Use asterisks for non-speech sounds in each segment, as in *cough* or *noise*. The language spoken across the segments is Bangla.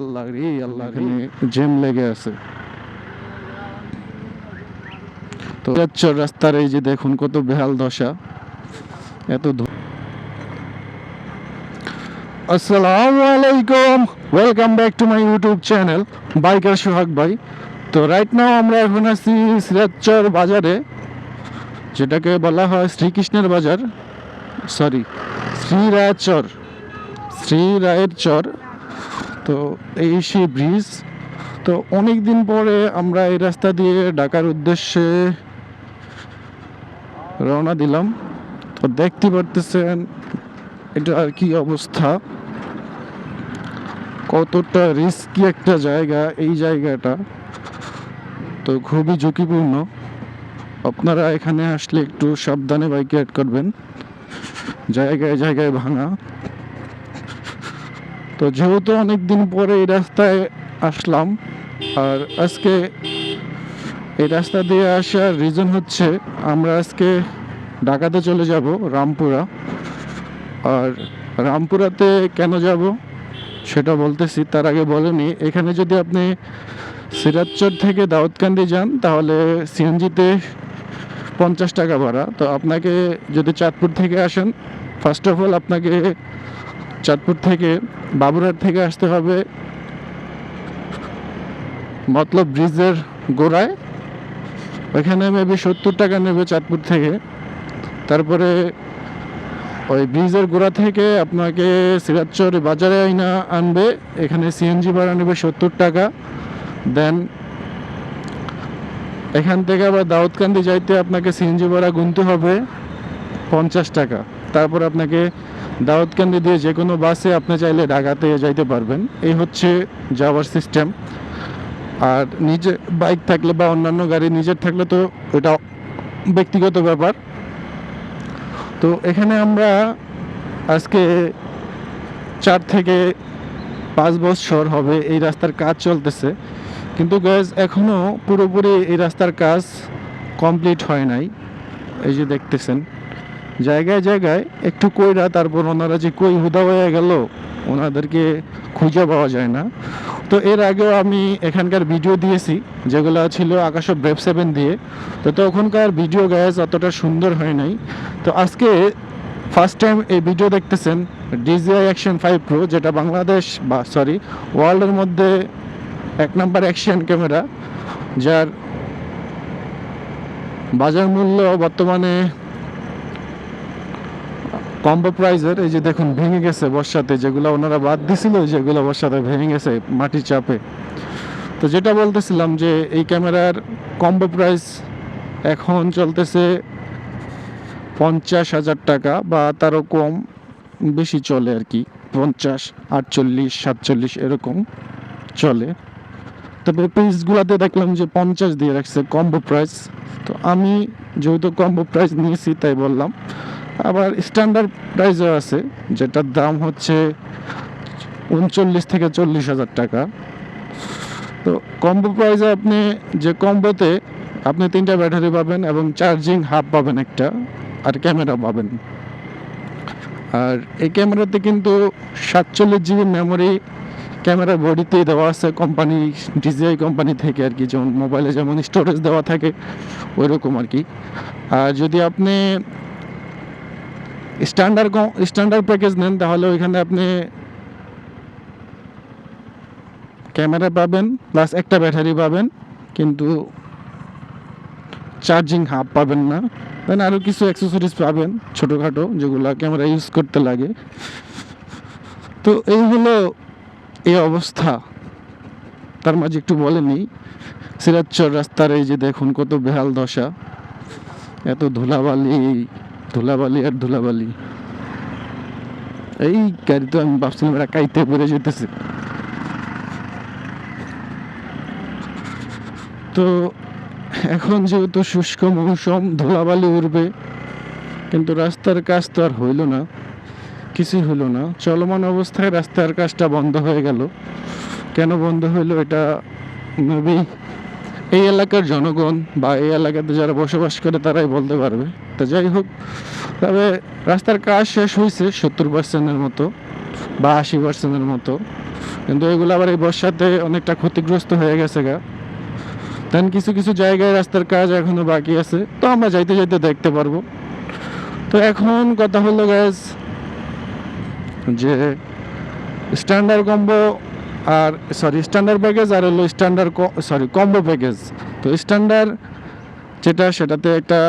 আল্লাহ রে, আল্লাহ লেগে আছে। তো রাস্তার এই যে দেখুন কত বেহাল দশা। এত আসসালামু আলাইকুম। Welcome back to my YouTube channel biker Sohag ভাই তো রাইট নাও আমরা এখন আছি সিরাজচর বাজারে, যেটাকে বলা হয় শ্রীকৃষ্ণের বাজার। সরি শ্রীরায়চর শ্রীরায়ের চর। তো এই সেই ব্রিজ। তো অনেক দিন পরে আমরা এই রাস্তা দিয়ে ঢাকার উদ্দেশ্যে রওনা দিলাম। তো দেখতে পারতেছেন এটা আর কি অবস্থা। কতটা রিস্কি একটা জায়গা এই জায়গাটা। তো খুবই ঝুঁকিপূর্ণ। আপনারা এখানে আসলে একটু সাবধানে বাইক রাইড করবেন। জায়গায় জায়গায় ভাঙা। তো যেহেতু অনেক দিন পরে এই রাস্তায় আসলাম, আর আজকে এই রাস্তা দিয়ে আসার রিজন হচ্ছে আমরা আজকে ঢাকাতে চলে যাব, রামপুরা। আর রামপুরাতে কেন যাব সেটা বলতেছি, তার আগে বলেনি এখানে যদি আপনি সিরাজচর থেকে দাউদকান্দি যান, তাহলে সিএনজিতে পঞ্চাশ টাকা ভাড়া। তো আপনাকে যদি চাঁদপুর থেকে আসেন ফার্স্ট অফ অল আপনাকে চাঁদপুর থেকে বাবুরহাট থেকে আসতে হবে মতলব ব্রিজের গোড়ায়। ওইখানে মেবি সত্তর টাকা নেবে চাঁদপুর থেকে। তারপরে ওই ব্রিজের গোড়া থেকে আপনাকে সিরাজচর বাজারে আইনা আনবে। এখানে সিএনজি ভাড়া নেবে সত্তর টাকা। দেন এখান থেকে আবার দাউদকান্দি যাইতে আপনাকে সিএনজি ভাড়া গুনতে হবে পঞ্চাশ টাকা। তারপর আপনাকে দাউদকান্দি দিয়ে যে কোনো বাসে আপনি চাইলে ঢাকাতে যাইতে পারবেন। এই হচ্ছে যাওয়ার সিস্টেম আর নিজে বাইক থাকলে বা অন্যান্য গাড়ি নিজের থাকলে তো এটা ব্যক্তিগত ব্যাপার। তো এখানে আমরা আজকে চার থেকে পাঁচ বছর হবে, এই রাস্তার কাজ চলতেছে। কিন্তু গ্যাস এখনও পুরোপুরি এই রাস্তার কাজ কমপ্লিট হয় নাই। এই যে দেখতেছেন। জায়গায় জায়গায় একটু কইরা তারপর ওনারা যে কই হুদা হয়ে গেল, ওনাদেরকে খুঁজে পাওয়া যায় না। তো এর আগেও আমি এখানকার ভিডিও দিয়েছি, যেগুলো ছিল আকাশ ব্রেভ সেভেন দিয়ে। তো তখনকার ভিডিও গ্যাস অতটা সুন্দর হয় নাই। তো আজকে ফার্স্ট টাইম এই ভিডিও দেখতেছেন ডিজিআই অ্যাকশন ফাইভ প্রো যেটা বাংলাদেশ বা সরি ওয়ার্ল্ডের মধ্যে এক নাম্বার অ্যাকশন ক্যামেরা যার বাজার মূল্য বর্তমানে কম্বো প্রাইজের, এই যে দেখুন, ভেঙে গেছে বর্ষাতে, যেগুলো ওনারা বাদ দিছিল যেগুলো বর্ষাতে ভেঙে গেছে মাটির চাপে। তো যেটা বলতেছিলাম যে, এই ক্যামেরার কম্বো প্রাইস এখন চলতেছে পঞ্চাশ হাজার টাকা, বা তারও কম বেশি চলে আর কি। পঞ্চাশ, আটচল্লিশ, সাতচল্লিশ এরকম চলে। তবে পিসগুলোতে দেখলাম যে পঞ্চাশ দিয়ে রাখছে কম্বো প্রাইস। তো আমি যেহেতু কম্বো প্রাইস নিয়েছি, তাই বললাম। আবার স্ট্যান্ডার্ড প্রাইসও আছে, যেটার দাম হচ্ছে উনচল্লিশ থেকে চল্লিশ হাজার টাকা। তো কম্বো প্রাইসে আপনি যে কম্বোতে আপনি তিনটা ব্যাটারি পাবেন এবং চার্জিং হাব পাবেন একটা আর ক্যামেরা পাবেন। আর এই ক্যামেরাতে কিন্তু সাতচল্লিশ জিবি মেমোরি ক্যামেরা বডিতেই দেওয়া আছে কোম্পানি ডিজিআই কোম্পানি থেকে আর কি, যেমন মোবাইলে যেমন স্টোরেজ দেওয়া থাকে ওই রকম আর কি। আর যদি আপনি স্ট্যান্ডার্ড স্ট্যান্ডার্ড প্যাকেজ নেন, তাহলে ওইখানে আপনি ক্যামেরা পাবেন, প্লাস একটা ব্যাটারি পাবেন, কিন্তু চার্জিং হাব পাবেন না। দেন আরও কিছু অ্যাক্সেসরিজ পাবেন, ছোটোখাটো, যেগুলো ক্যামেরা ইউজ করতে লাগে। তো এই হলো এই অবস্থা। তার মাঝে একটু বলে নিই সিরাজচর রাস্তার এই যে দেখুন কত বেহাল দশা। এত ধুলাবালি। ধুলাবালি আর ধুলাবালি। এই গাড়ি তো আমি ভাবছিলাম এরা কাইতে পড়ে যেতেছে। তো এখন যেহেতু শুষ্ক মৌসুম, ধুলাবালি উঠবে কিন্তু রাস্তার কাজ তো আর হইল না, কিছুই হলো না। চলমান অবস্থায় রাস্তার কাজটা বন্ধ হয়ে গেল। কেন বন্ধ হইল এটা মেবি এই এলাকার জনগণ বা এই এলাকাতে যারা বসবাস করে তারাই বলতে পারবে। তো যাই হোক, তবে রাস্তার কাজ শেষ হয়েছে সত্তর পার্সেন্টের মতো বা আশি পার্সেন্টের মতো। কিন্তু এগুলো আবার এই বর্ষাতে অনেকটা ক্ষতিগ্রস্ত হয়ে গেছে গা। দেন কিছু কিছু জায়গায় রাস্তার কাজ এখনও বাকি আছে, তো আমরা যাইতে যাইতে দেখতে পারব। তো এখন কথা হলো গ্যাস যে স্ট্যান্ডার্ড কম্বো আর সরি স্ট্যান্ডার্ড প্যাকেজ আর হলো স্ট্যান্ডার্ড সরি কম্বো প্যাকেজ তো স্ট্যান্ডার্ড যেটা সেটাতে একটা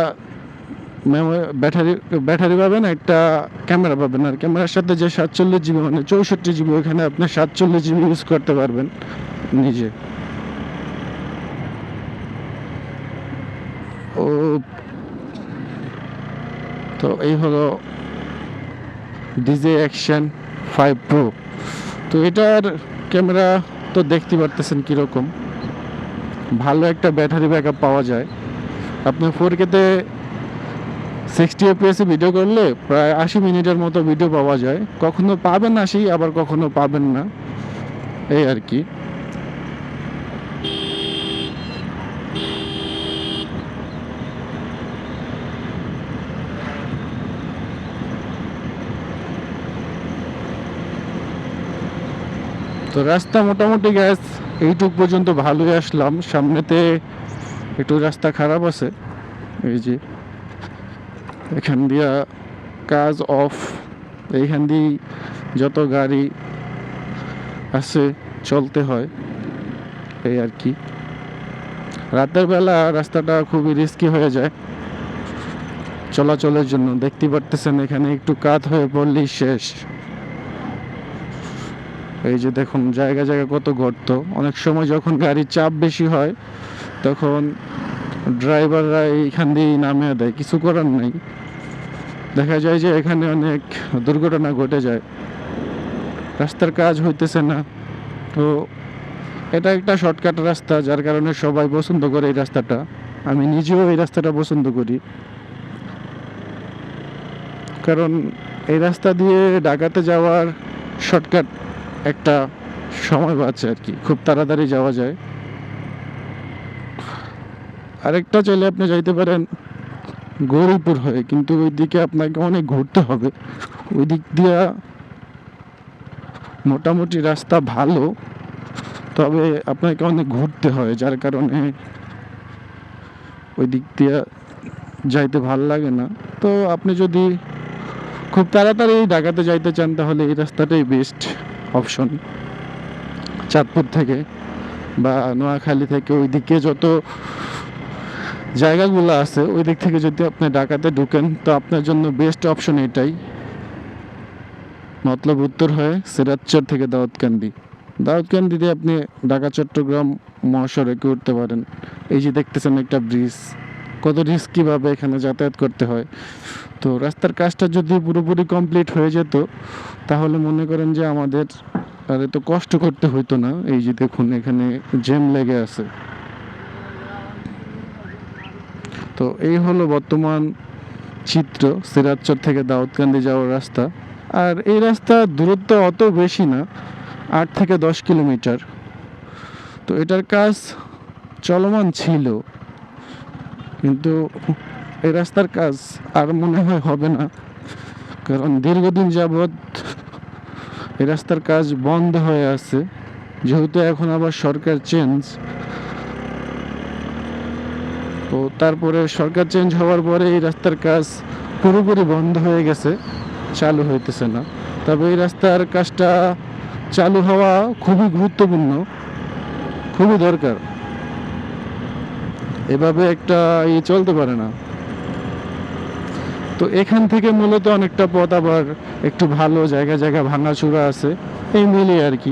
ব্যাটারি ব্যাটারি পাবেন একটা ক্যামেরা পাবেন আর ক্যামেরার সাথে যে সাতচল্লিশ জিবি মানে চৌষট্টি জিবি ওখানে আপনি সাতচল্লিশ জিবি ইউজ করতে পারবেন নিজে। ও, তো এই হলো ডিজে অ্যাকশন ফাইভ প্রো। তো এটার ক্যামেরা তো দেখতে পারতেছেন কীরকম। ভালো একটা ব্যাটারি ব্যাকআপ পাওয়া যায়। আপনি ফোর কেতে সিক্সটি এফপিএসে ভিডিও করলে প্রায় আশি মিনিটের মতো ভিডিও পাওয়া যায়। কখনো পাবেন আশি আবার কখনো পাবেন না। এই আর কি। তো রাস্তা মোটামুটি গ্যাস এইটুক পর্যন্ত ভালোই আসলাম। সামনেতে একটু রাস্তা খারাপ আছে। এই যে এখান দিয়া কাজ অফ। এইখান দিয়ে যত গাড়ি আছে চলতে হয়, এই আর কি। রাতের বেলা রাস্তাটা খুবই রিস্কি হয়ে যায় চলাচলের জন্য। দেখতে পারতেছেন এখানে একটু কাত হয়ে পড়লেই শেষ। এই যে দেখুন, জায়গা জায়গা কত গর্ত। অনেক সময় যখন গাড়ির চাপ বেশি হয়, তখন ড্রাইভাররা এইখান দিয়েই নামিয়ে দেয়, কিছু করার নাই। দেখা যায় যে এখানে অনেক দুর্ঘটনা ঘটে যায়। রাস্তার কাজ হইতেছে না। তো এটা একটা শর্টকাট রাস্তা, যার কারণে সবাই পছন্দ করে এই রাস্তাটা। আমি নিজেও এই রাস্তাটা পছন্দ করি। কারণ এই রাস্তা দিয়ে ঢাকাতে যাওয়ার শর্টকাট একটা সময় বাঁচে আর কি। খুব তাড়াতাড়ি যাওয়া যায়। আরেকটা চাইলে আপনি যাইতে পারেন গৌরীপুর হয়ে, কিন্তু ওই দিকে আপনাকে অনেক ঘুরতে হবে। ওই দিক দিয়া মোটামুটি রাস্তা ভালো, তবে আপনাকে অনেক ঘুরতে হয়, যার কারণে ওই দিক দিয়া যাইতে ভালো লাগে না। তো আপনি যদি খুব তাড়াতাড়ি ঢাকাতে যাইতে চান, তাহলে এই রাস্তাটাই বেস্ট অপশন চাঁদপুর থেকে বা নোয়াখালী থেকে ওই দিকে যত জায়গাগুলো আছে, ওই দিক থেকে যদি আপনি ঢাকাতে ঢুকেন, তো আপনার জন্য বেস্ট অপশন এটাই। মতলব উত্তর হয়ে সিরাজচর থেকে দাউদকান্দি দাউদকান্দি দিয়ে আপনি ঢাকা, চট্টগ্রাম, মহাসড়কে উঠতে পারেন। এই যে দেখতেছেন একটা ব্রিজ কত রিস্কিভাবে এখানে যাতায়াত করতে হয়। তো রাস্তার কাজটা যদি পুরোপুরি কমপ্লিট হয়ে যেত, তাহলে মনে করেন যে আমাদের আর এত কষ্ট করতে হইতো না। এই যে দেখুন, এখানে জ্যাম লেগে আছে। তো এই হলো বর্তমান চিত্র, সিরাজচর থেকে দাউদকান্দি যাওয়ার রাস্তা। আর এই রাস্তার দূরত্ব অত বেশি না, আট থেকে দশ কিলোমিটার। তো এটার কাজ চলমান ছিল। কিন্তু এই রাস্তার কাজ আর মনে হয় হবে না। কারণ দীর্ঘদিন যাবৎ এই রাস্তার কাজ বন্ধ হয়ে আছে। যেহেতু এখন আবার সরকার চেঞ্জ তো তারপরে সরকার চেঞ্জ হওয়ার পরে এই রাস্তার কাজ পুরোপুরি বন্ধ হয়ে গেছে, চালু হইতেছে না। তবে এই রাস্তার কাজটা চালু হওয়া খুবই গুরুত্বপূর্ণ, খুবই দরকার। এভাবে একটা ই চলতে পারে না। তো এখান থেকে মূলত অনেকটা পথ আবার একটু ভালো জায়গা জায়গা ভাঙাচুরা আছে, এই মিলিয়ে আর কি।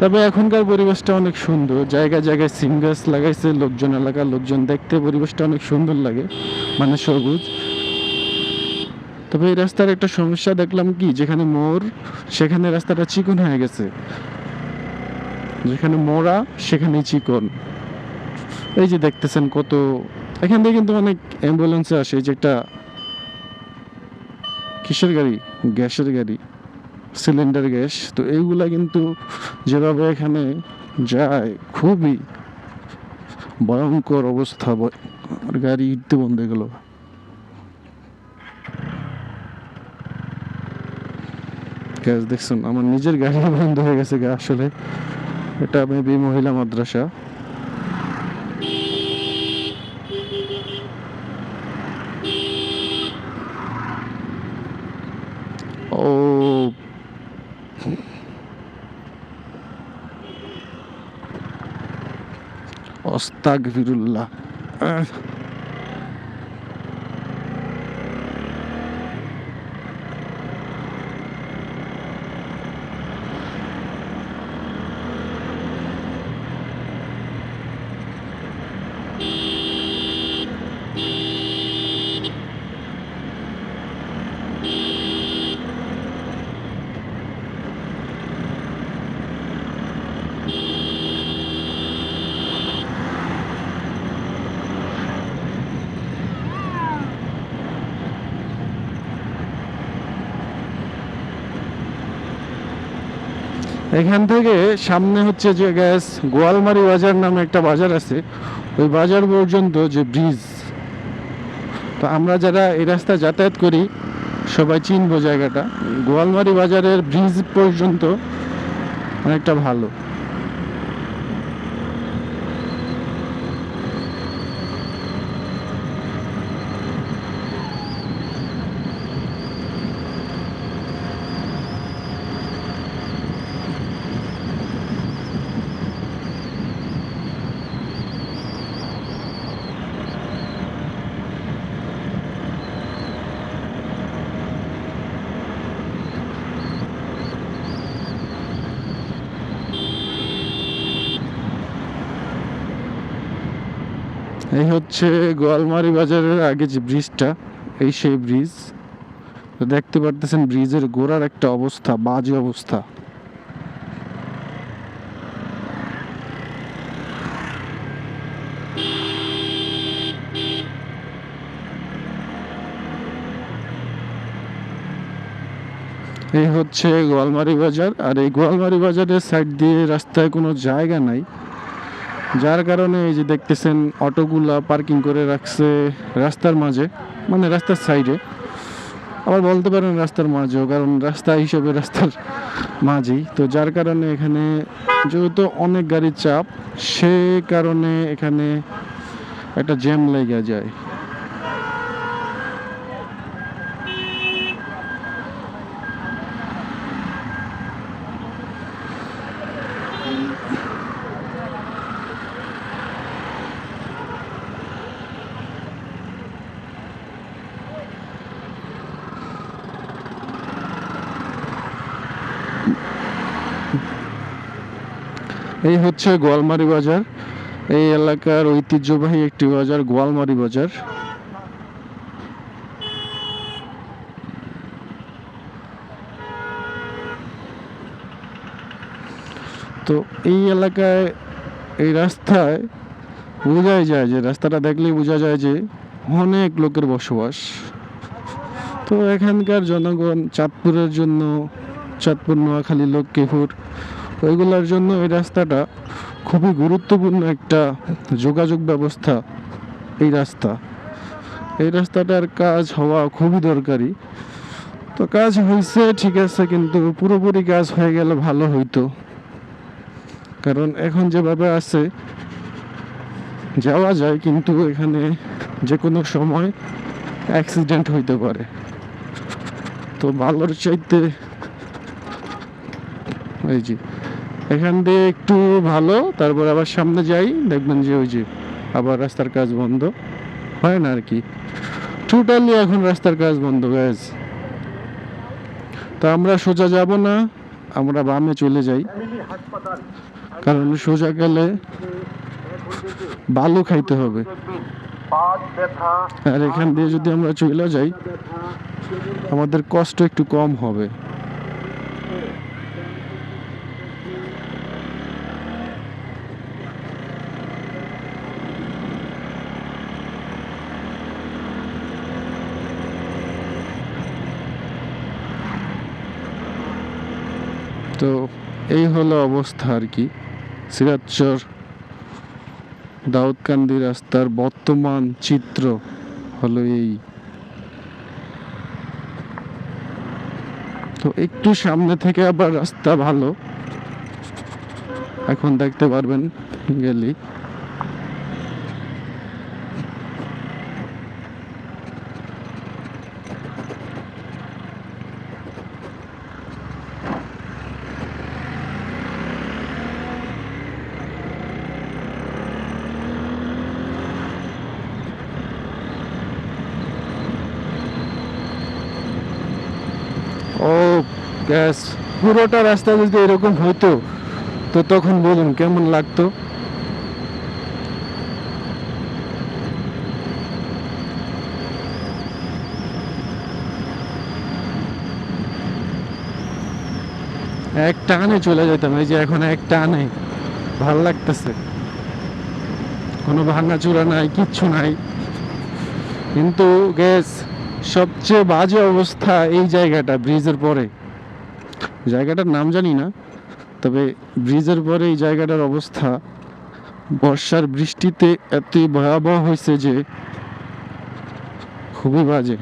তবে এখনকার পরিবেশটা অনেক সুন্দর। জায়গায় জায়গায় সিম গাছ লাগাইছে, লোকজন এলাকার লোকজন দেখতে পরিবেশটা অনেক সুন্দর লাগে মানে সবুজ। তবে এই রাস্তার একটা সমস্যা দেখলাম কি, যেখানে মোর সেখানে রাস্তাটা চিকন হয়ে গেছে। যেখানে মোড়া সেখানে চিকন। এই যে দেখতেছেন কত, এখান থেকে কিন্তু অনেক অ্যাম্বুলেন্সে আসে এই যে একটা কিসের গাড়ি? গ্যাসের গাড়ি। সিলিন্ডার গ্যাস, তো এইগুলা কিন্তু যেভাবে এখানে যায়, খুবই ভয়ঙ্কর অবস্থা গাড়ি ইটতে বন্ধ গেল। গ্যাস দেখছেন, আমার নিজের গাড়ি *laughs* বন্ধ হয়ে গেছে গা, আসলে। এটা মেবি মহিলা মাদ্রাসা। ও অস্তাক ফিরুল্লাহ এখান থেকে সামনে হচ্ছে যে গ্যাস গোয়ালমারি বাজার নামে একটা বাজার আছে। ওই বাজার পর্যন্ত যে ব্রিজ তো আমরা যারা এই রাস্তা যাতায়াত করি, সবাই চিনবো জায়গাটা। গোয়ালমারি বাজারের ব্রিজ পর্যন্ত অনেকটা ভালো। এই হচ্ছে গোয়ালমারি বাজারের আগে যে ব্রিজটা, এই সেই ব্রিজ। দেখতে পারতেছেন ব্রিজের গোড়ার একটা অবস্থা, বাজে অবস্থা। এই হচ্ছে গোয়ালমারি বাজার, আর এই গোয়ালমারি বাজারের সাইড দিয়ে রাস্তায় কোনো জায়গা নাই। যার কারণে এই যে দেখতেছেন অটোগুলা পার্কিং করে রাখছে রাস্তার মাঝে মানে রাস্তার সাইডে। আবার বলতে পারেন রাস্তার মাঝেও, কারণ রাস্তা হিসেবে রাস্তার মাঝেই। তো যার কারণে এখানে যেহেতু অনেক গাড়ির চাপ, সে কারণে এখানে একটা জ্যাম লেগে যায়। এই হচ্ছে গোয়ালমারি বাজার। এই এলাকার ঐতিহ্যবাহী একটি বাজার, গোয়ালমারি বাজার। তো এই এলাকায়, এই রাস্তায় বোঝাই যায় যে, রাস্তাটা দেখলেই বোঝা যায় যে, অনেক লোকের বসবাস। তো এখানকার জনগণ চাঁদপুরের জন্য, চাঁদপুর, নোয়াখালী লক্ষ্মীপুর ওইগুলোর জন্য এই রাস্তাটা খুবই গুরুত্বপূর্ণ একটা যোগাযোগ ব্যবস্থা, এই রাস্তা। এই রাস্তাটার কাজ হওয়া খুবই দরকারি। তো কাজ হয়েছে ঠিক আছে, কিন্তু পুরোপুরি কাজ হয়ে গেলে ভালো হইতো। কারণ এখন যেভাবে আছে, যাওয়া যায়, কিন্তু এখানে যে কোনো সময় অ্যাক্সিডেন্ট হইতে পারে। তো ভালোর চাইতে, এই যে এখান দিয়ে একটু ভালো, তারপর আবার সামনে যাই, দেখবেন যে ওই যে আবার রাস্তার কাজ বন্ধ। হয় না আর কি? টোটালি এখন রাস্তার কাজ বন্ধ গ্যাস তো আমরা সোজা যাব না, আমরা বামে চলে যাই। কারণ সোজা গেলে বালু খাইতে হবে। আর এখান দিয়ে যদি আমরা চলে যাই, আমাদের কষ্ট একটু কম হবে তো এই হলো অবস্থা আর কি। সিরাজচর দাউদকান্দি রাস্তার বর্তমান চিত্র হলো এই। তো একটু সামনে থেকে আবার রাস্তা ভালো। এখন দেখতে পারবেন গেলি ও গ্যাস পুরোটা রাস্তা যদি এরকম হতো তো তখন বলুন কেমন লাগতো? এক টানে চলে যেতাম, এই যে এখন এক টানে, ভালো লাগতেছে। কোনো ভাঙাচুরা নাই, কিচ্ছু নাই। কিন্তু গ্যাস, সবচেয়ে বাজে অবস্থা এই জায়গাটা, ব্রিজের পরে। জায়গাটার নাম জানি না, তবে ব্রিজের পরে এই জায়গাটার অবস্থা, বর্ষার বৃষ্টিতে এতই ভয়াবহ হয়েছে যে খুবই বাজে।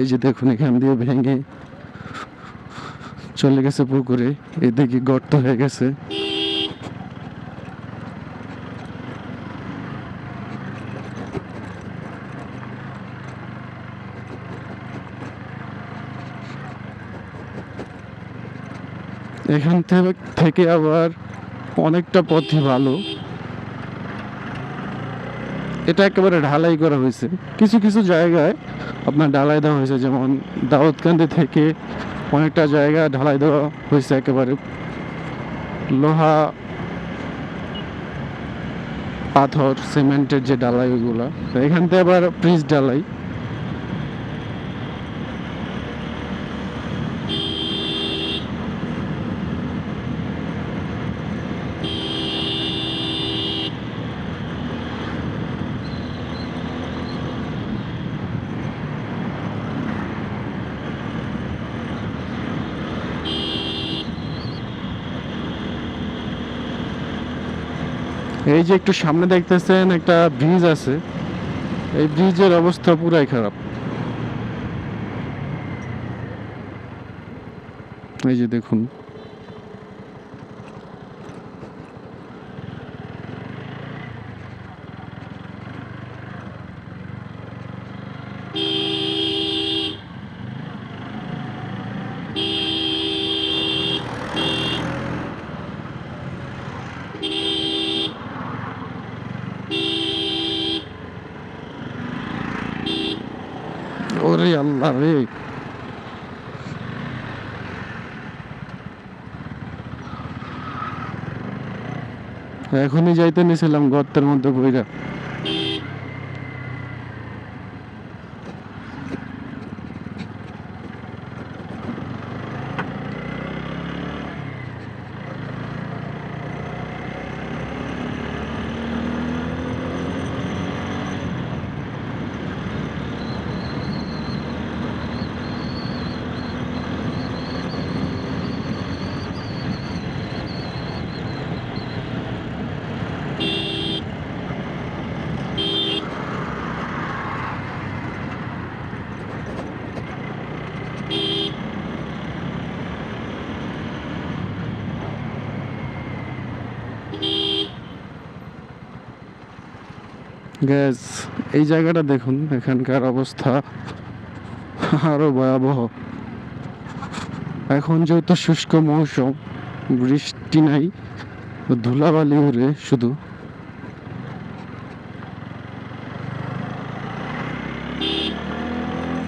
এই যে দেখুন, এখান দিয়ে ভেঙে চলে গেছে পুকুরে, এদিকে গর্ত হয়ে গেছে। এখান থেকে- আবার অনেকটা পথই ভালো। এটা একেবারে ঢালাই করা হয়েছে। কিছু কিছু জায়গায় আপনার ঢালাই দেওয়া হয়েছে, যেমন দাউদকান্দি থেকে অনেকটা জায়গা ঢালাই দেওয়া হয়েছে একেবারে। লোহা, পাথর, সিমেন্টের যে ডালাই ওইগুলা এখান থেকে আবার ব্রিজ ডালাই এই যে একটু সামনে দেখতেছেন একটা ব্রিজ আছে। এই ব্রিজের অবস্থা পুরাই খারাপ। এই যে দেখুন। আল্লাহ এখনই যাইতে নিয়েছিলাম গর্তের মধ্যে বইরা। গ্যাস, এই জায়গাটা দেখুন, এখানকার অবস্থা আরও ভয়াবহ। এখন যেহেতু শুষ্ক মৌসুম, বৃষ্টি নাই ধুলাবালি উড়ে শুধু।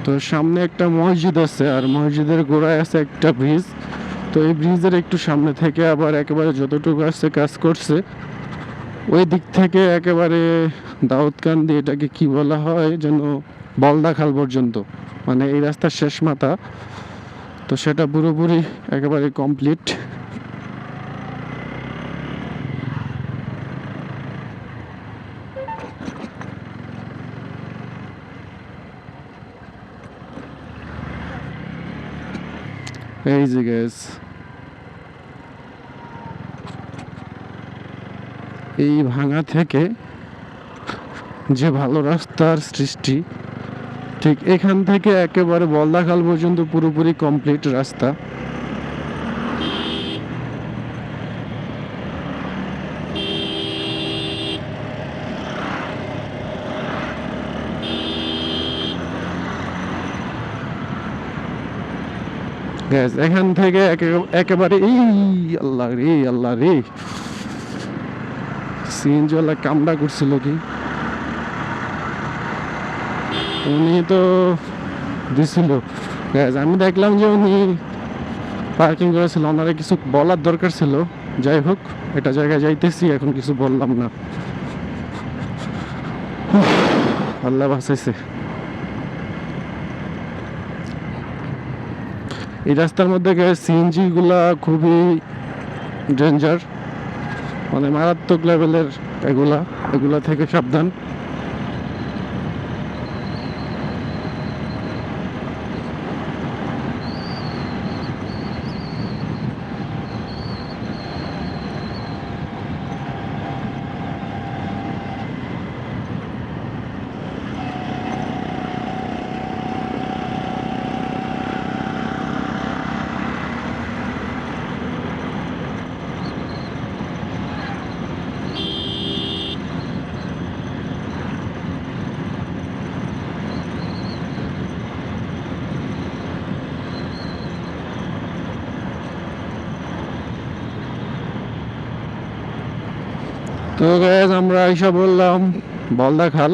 তো সামনে একটা মসজিদ আছে, আর মসজিদের গোড়ায় আছে একটা ব্রিজ। তো এই ব্রিজের একটু সামনে থেকে আবার একেবারে যতটুকু আসছে কাজ করছে, ওই দিক থেকে একেবারে দাউদকান্দি এটাকে কি বলা হয় যেন বলদাখাল পর্যন্ত? মানে এই রাস্তার শেষ মাথা। তো সেটা পুরোপুরি একেবারে কমপ্লিট এই যে গ্যাস এই ভাঙা থেকে যে ভালো রাস্তার সৃষ্টি, ঠিক এখান থেকে একেবারে বলদাখাল পর্যন্ত পুরোপুরি কমপ্লিট রাস্তা। এখান থেকে একে- একেবারে এই, আল্লাহ রে আল্লাহ রে। সিএনজিওয়ালা কামড়া করছিল কি? উনি তো দিছিল। আমি দেখলাম যে উনি পার্কিং করেছিল। ওনারা কিছু বলার দরকার ছিল। যাই হোক এটা জায়গায় যাইতেছি, এখন কিছু বললাম না। আল্লাহ বাঁচাইছে। এই রাস্তার মধ্যে সিএনজি গুলা খুবই ডেঞ্জার মানে মারাত্মক লেভেলের এগুলা এগুলা থেকে সাবধান। তো আমরা এইসব বললাম বলদা খাল।